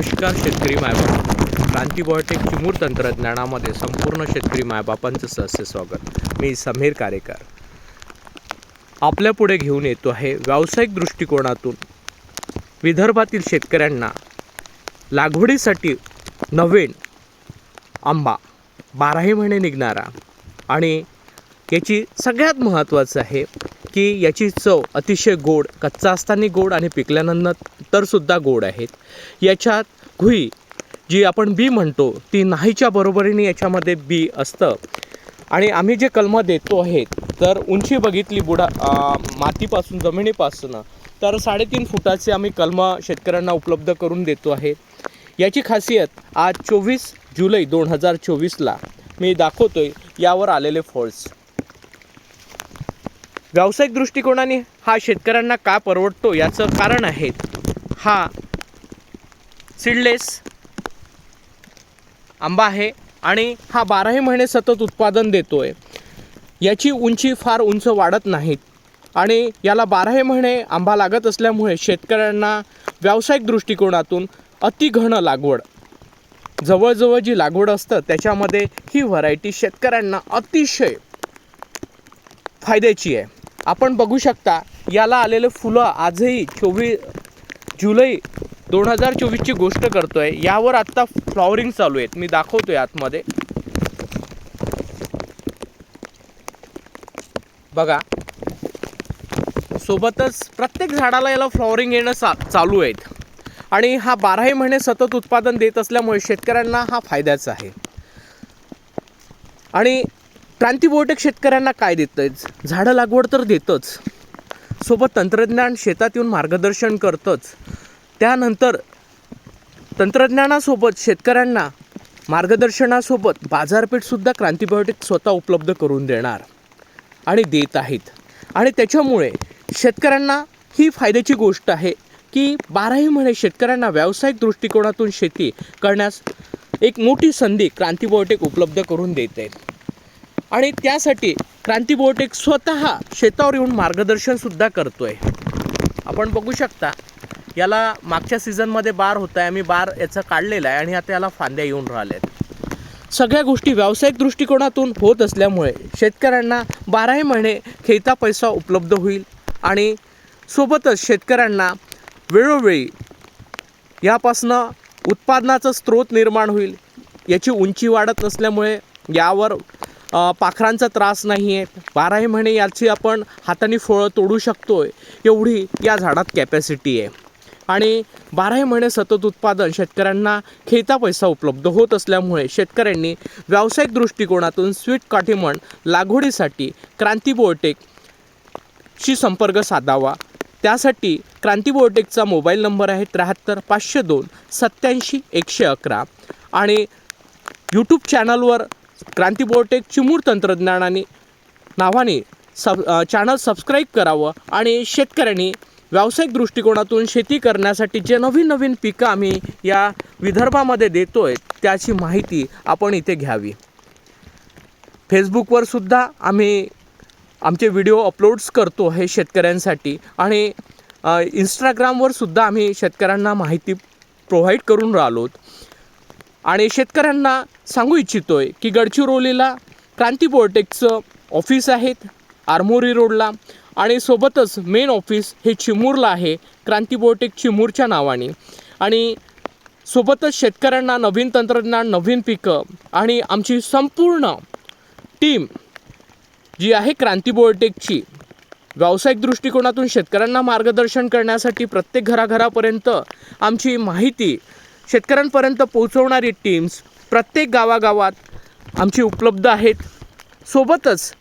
नमस्कार शेतकरी मायबाप. क्रांतीबॉयोटेक चिमूर तंत्रज्ञानामध्ये संपूर्ण शेतकरी मायबापांचं सहस्य स्वागत. मी समीर कारेकर. आपल्या पुढे घेऊन येतो आहे व्यावसायिक दृष्टिकोनातून विदर्भातील शेतकऱ्यांना लागवडीसाठी नवीन आंबा बाराही महिने निघणारा आणि याची सगळ्यात महत्त्वाचं आहे की याची चव अतिशय गोड कच्चा असताना गोड आणि पिकल्यानंतर सुद्धा गोड आहेत. याच्यात घुई जी आपण बी म्हणतो ती नाहीच्या बरोबरीने याच्यामध्ये बी असतं. आणि आम्ही जे कलमं देतो आहेत तर उंची बघितली बुडा मातीपासून जमिनीपासून तर साडेतीन फुटाचे आम्ही कलमं शेतकऱ्यांना उपलब्ध करून देतो आहे याची खासियत आज चोवीस जुलै दोन हजार चोवीसला मी दाखवतोय यावर आलेले फॉल्स व्यावसायिक दृष्टिकोनाने हा शेतकऱ्यांना का परवडतो याचं कारण आहे. हा सीडलेस आंबा आहे आणि हा बाराही महिने सतत उत्पादन देतो आहे याची उंची फार उंच वाढत नाहीत आणि याला बाराही महिने आंबा लागत असल्यामुळे शेतकऱ्यांना व्यावसायिक दृष्टिकोनातून अतिघन लागवड जवळजवळ जी लागवड असतं त्याच्यामध्ये ही व्हरायटी शेतकऱ्यांना अतिशय फायद्याची आहे. आपण बघू शकता याला आलेले फुलं आजही चोवीस जुलै दोन हजार चोवीसची गोष्ट करतोय. यावर आत्ता फ्लॉवरिंग चालू आहेत. मी दाखवतोय आतमध्ये. बघा. सोबतच प्रत्येक झाडाला याला फ्लॉवरिंग येणं सा चालू आहेत. आणि हा बाराही महिने सतत उत्पादन देत असल्यामुळे शेतकऱ्यांना हा फायद्याचा आहे. आणि क्रांती बहुतेक शेतकऱ्यांना काय देतं झाडं लागवड तर देतच. सोबत तंत्रज्ञान शेतात येऊन मार्गदर्शन करतंच. त्यानंतर तंत्रज्ञानासोबत शेतकऱ्यांना मार्गदर्शनासोबत बाजारपेठसुद्धा क्रांतीबायोटिक स्वतः उपलब्ध करून देणार आणि देत आहेत. आणि त्याच्यामुळे शेतकऱ्यांना ही फायद्याची गोष्ट आहे की बाराही महिने शेतकऱ्यांना व्यावसायिक दृष्टिकोनातून शेती करण्यास एक मोठी संधी क्रांतीबायोटिक उपलब्ध करून देत. आहेत आणि त्यासाठी क्रांती बोटेक स्वतः शेतावर येऊन मार्गदर्शनसुद्धा करतो आहे आपण बघू शकता याला मागच्या सीझनमध्ये बार होत आहे आम्ही बार याचा काढलेला आहे आणि आता याला फांद्या येऊन राहिल्या आहेत सगळ्या गोष्टी व्यावसायिक दृष्टिकोनातून होत असल्यामुळे शेतकऱ्यांना बाराही महिने खेळता पैसा उपलब्ध होईल आणि सोबतच शेतकऱ्यांना वेळोवेळी यापासनं उत्पादनाचा स्रोत निर्माण होईल याची उंची वाढत नसल्यामुळे यावर पाखरांचा त्रास नाही आहे बाराही महिने याची आपण हाताने फळं तोडू शकतो एवढी या झाडात कॅपॅसिटी आहे. आणि बाराही महिने सतत उत्पादन शेतकऱ्यांना खेळता पैसा उपलब्ध होत असल्यामुळे शेतकऱ्यांनी व्यावसायिक दृष्टिकोनातून स्वीट काठीमण लागवडीसाठी क्रांती बोटेक संपर्क साधावा. त्यासाठी क्रांती बोटेकचा मोबाईल नंबर आहे त्र्याहत्तर पाचशे दोन सत्याऐंशी एकशे अकरा. आणि यूट्यूब चॅनलवर क्रांती बोटेक चिमूर तंत्रज्ञानाने नावाने सब चॅनल सबस्क्राईब करावं आणि शेतकऱ्यांनी व्यावसायिक दृष्टिकोनातून शेती करण्यासाठी जे नवीन नवीन पिकं आम्ही या विदर्भामध्ये देतो आहे त्याची माहिती आपण इथे घ्यावी. फेसबुकवर सुद्धा आम्ही आमचे व्हिडिओ अपलोड्स करतो हे शेतकऱ्यांसाठी आणि अ, इंस्टाग्रामवर सुद्धा आम्ही शेतकऱ्यांना माहिती प्रोव्हाइड करून राहिलोत. आणि शेतकऱ्यांना सांगू इच्छितो आहे की गडचिरोलीला क्रांती बोर्टेकचं ऑफिस आहेत आरमोरी रोडला. आणि सोबतच मेन ऑफिस हे चिमूरला आहे क्रांती बोर्टेक चिमूरच्या नावाने. आणि सोबतच शेतकऱ्यांना नवीन तंत्रज्ञान नवीन पिकं आणि आमची संपूर्ण टीम जी आहे क्रांती बोर्टेकची व्यावसायिक दृष्टिकोनातून शेतकऱ्यांना मार्गदर्शन करण्यासाठी प्रत्येक घराघरापर्यंत आमची माहिती शेतकऱ्यांपर्यंत पोहोचवणारी टीम्स प्रत्येक गावागावात आमची उपलब्ध आहेत. सोबतच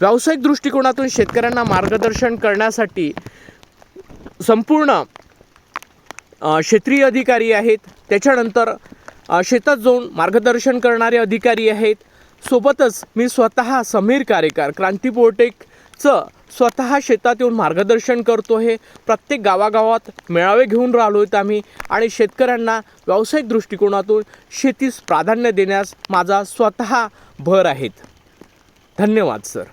व्यावसायिक दृष्टिकोनातून शेतकऱ्यांना मार्गदर्शन करण्यासाठी संपूर्ण क्षेत्रीय अधिकारी आहेत. त्याच्यानंतर शेतात जाऊन मार्गदर्शन करणारे अधिकारी आहेत. सोबतच मी स्वतः समीर कारेकर क्रांती बोर्टेकचं स्वतः शेतात येऊन मार्गदर्शन करतो आहे प्रत्येक गावागावात मेळावे घेऊन राहिलो आहेत आम्ही. आणि शेतकऱ्यांना व्यावसायिक दृष्टिकोनातून शेतीस प्राधान्य देण्यास माझा स्वतः भर आहेत धन्यवाद सर.